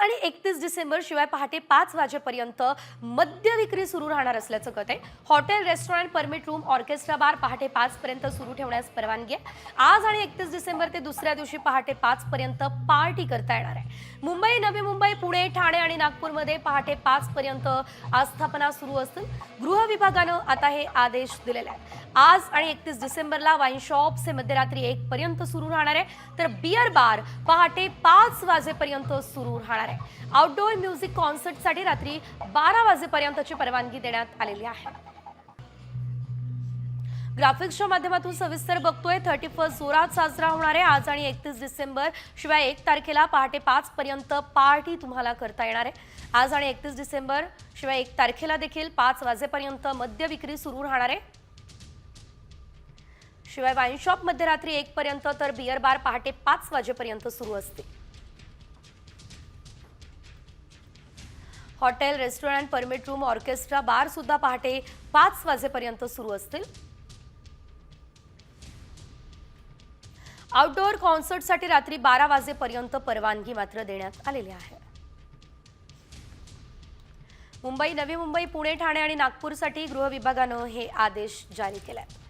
आणि एकतीस डिसेंबर शिवाय पहाटे पाच वाजेपर्यंत मद्य विक्री सुरू राहणार असल्याचं कळत आहे hotel restaurant permit room orchestra bar पहाटे पाच पर्यंत सुरू ठेवण्यास परवानगी आहे. आज आणि एकतीस डिसेंबर ते दुसऱ्या दिवशी पहाटे पाच पर्यंत पार्टी करता येणार आहे. मुंबई नवी मुंबई पुणे ठाणे आणि नागपूरमध्ये पहाटे पाच पर्यंत आस्थापना सुरू असतील. गृह विभागानं आता हे आदेश दिलेले आहेत. आज आणि एकतीस डिसेंबरला वाईन शॉप्स हे मध्यरात्री एक पर्यंत सुरू राहणार आहे. तर बिअर बार पहाटे पाच वाजेपर्यंत सुरू राहणार आहे. आउटडोअर म्युझिक कॉन्सर्टसाठी रात्री बारा वाजेपर्यंतची परवानगी देण्यात आलेली आहे. ग्राफिक्सच्या माध्यमातून सविस्तर बघतोय. थर्टी फर्स्ट जोरात साजरा होणार आहे. आज आणि एकतीस डिसेंबर शिवाय एक तारखेला पहाटे पाच पर्यंत पार्टी तुम्हाला करता येणार आहे. आज आणि एकतीस डिसेंबर शिवाय एक तारखेला देखील पाच वाजेपर्यंत मद्य विक्री सुरू राहणार आहे. शिवाय वाईन शॉप मध्यरात्री एक पर्यंत तर बिअर बार पहाटे पाच वाजेपर्यंत सुरू असते. Hotel restaurant permit room orchestra bar सुद्धा पहाटे पाच वाजेपर्यंत सुरू असतील. आउटडोअर कॉन्सर्टसाठी रात्री बारा वाजेपर्यंत परवानगी मात्र देण्यात आलेली आहे. मुंबई नवी मुंबई पुणे ठाणे आणि नागपूरसाठी गृह विभागानं हे आदेश जारी केले आहेत